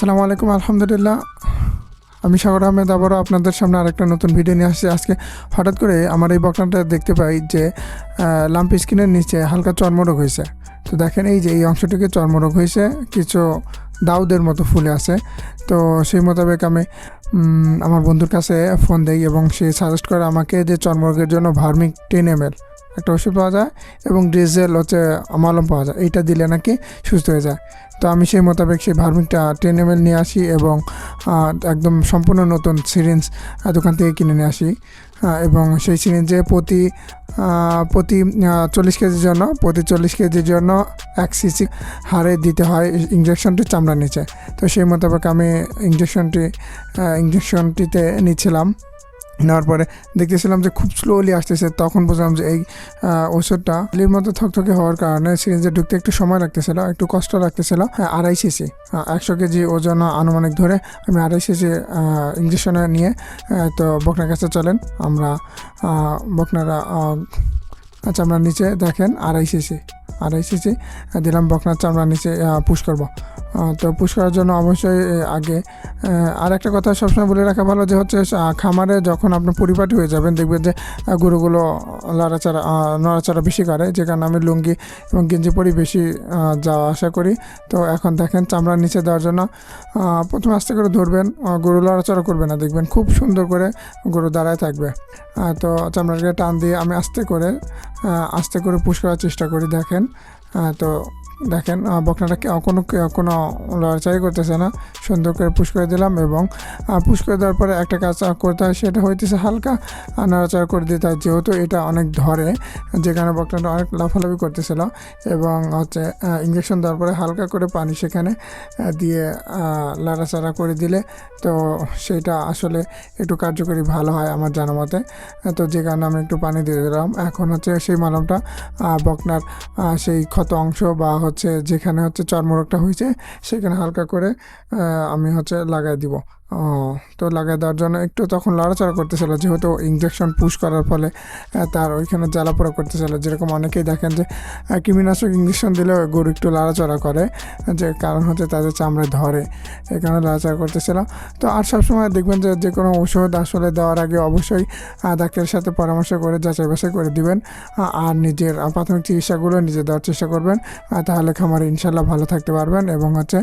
আসসালামু আলাইকুম, আলহামদুলিল্লাহ। আমি সাগর আহমেদ, আবারও আপনাদের সামনে আরেকটা নতুন ভিডিও নিয়ে আসছি। আজকে হঠাৎ করে আমার এই বকনাটা দেখতে পাই যে লাম্প স্কিনের নিচে হালকা চর্মরোগ হয়েছে। তো দেখেন এই যে এই অংশটিকে চর্মরোগ হয়েছে, কিছু দাউদের মতো ফুলে আছে। তো সেই মোতাবেক আমি আমার বন্ধুর কাছে ফোন দেই এবং সে সাজেস্ট করে আমাকে যে চর্মরোগের জন্য ভার্মিক টেন এম এল একটা ওষুধ পাওয়া যায় এবং ডিজেল হচ্ছে মলম পাওয়া যায়। এইটা দিলে নাকি সুস্থ হয়ে যায়। তো আমি সেই মোতাবেক সেই ভার্মিকটা টেন এম নিয়ে আসি এবং একদম সম্পূর্ণ নতুন সিরিঞ্জ দোকান থেকে কিনে নিয়ে আসি। এবং সেই সিরিঞ্জে প্রতি প্রতি চল্লিশ কেজির জন্য, প্রতি চল্লিশ কেজির জন্য এক সিসি হারে দিতে হয় ইঞ্জেকশনটি চামড়ার নিচে। তো সেই মোতাবেক আমি ইঞ্জেকশনটি ইঞ্জেকশনটিতে নিচ্ছিলাম। নেওয়ার পরে দেখতেছিলাম যে খুব স্লোলি আসতেছে। তখন বুঝলাম যে এই ওষুধটা লির মতো থকথকে হওয়ার কারণে সিরিঞ্জে ঢুকতে একটু সময় লাগতেছিল একটু কষ্ট লাগতেছিল আড়াই সিসি একশো কেজি ওজন আনুমানিক ধরে আমি আড়াই সিসি ইঞ্জেকশনে নিয়ে তো বকনার কাছে চলেন আমরা বকনারা আহ, চামড়ার নিচে দেখেন আড়াই সিসি আড়াই সিসি দিলাম বকনার চামড়ার নিচে পুশ করব। তো পুশ করার জন্য অবশ্যই আগে আর একটা কথা সবসময় বলে রাখা ভালো যে হচ্ছে খামারে যখন আপনি পরিপাটি হয়ে যাবেন, দেখবেন যে গরুগুলো লড়াচাড়া নড়াচড়া বেশি করে, যে কারণে আমি লুঙ্গি এবং গেঞ্জি পরি বেশি যাওয়া আশা করি। তো এখন দেখেন চামড়ার নিচে দেওয়ার জন্য প্রথমে আস্তে করে ধরবেন গরু লড়াচড়া করবে না, দেখবেন খুব সুন্দর করে গরু দাঁড়ায় থাকবে। তো চামড়াটাকে টান দিয়ে আমি আস্তে করে আস্তে করে পুশ করার চেষ্টা করি, দেখেন। তো দেখেন আহ, বকনাটা কে- কোনো কোনো লড়াচাড়ি করতেছে না। সুন্দর করে পুশ করে দিলাম এবং পুশ করে দেওয়ার পরে একটা কাজ করতে হয় সেটা হইতেছে হালকা নাড়াচাড়া করে দিতে হয় যেহেতু এটা অনেক ধরে যেখানে বকনাটা অনেক লাফালাফি করতেছিল এবং হচ্ছে ইঞ্জেকশন দেওয়ার পরে হালকা করে পানি সেখানে দিয়ে লাড়াচাড়া করে দিলে তো সেটা আসলে একটু কার্যকরী ভালো হয় আমার জানা মতে। তো যে কারণে আমি একটু পানি দিয়ে দিলাম। এখন হচ্ছে সেই মলমটা বকনার সেই ক্ষত অংশ বা হচ্ছে যেখানে হচ্ছে চর্মরোগটা হয়েছে সেখানে হালকা করে আমি হচ্ছে লাগাই দিব। ও, তো লাগাই দেওয়ার জন্য একটু তখন লড়াচড়া করতেছিল যেহেতু ইঞ্জেকশন পুশ করার ফলে তার ওইখানে জ্বালা জ্বালাপোড়া করতেছিল। যেরকম অনেকেই দেখেন যে কৃমিনাশক ইঞ্জেকশন দিলে গরু একটু লড়াচড়া করে যে কারণ হচ্ছে তাদের চামড়ায় ধরে কারণে লড়াচড়া করতেছিল। তো আর সবসময় দেখবেন যে যে কোনো ওষুধ আসলে দেওয়ার আগে অবশ্যই ডাক্তারের সাথে পরামর্শ করে যাচাই বাছাই করে দিবেন আর নিজের প্রাথমিক চিকিৎসাগুলো নিজে দেওয়ার চেষ্টা করবেন তাহলে খামারে ইনশাল্লাহ ভালো থাকতে পারবেন এবং হচ্ছে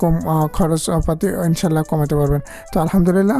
কম আহ, খরচ পাতি ইনশাল্লাহ কমাতে পারবেন। তো আলহামদুলিল্লাহ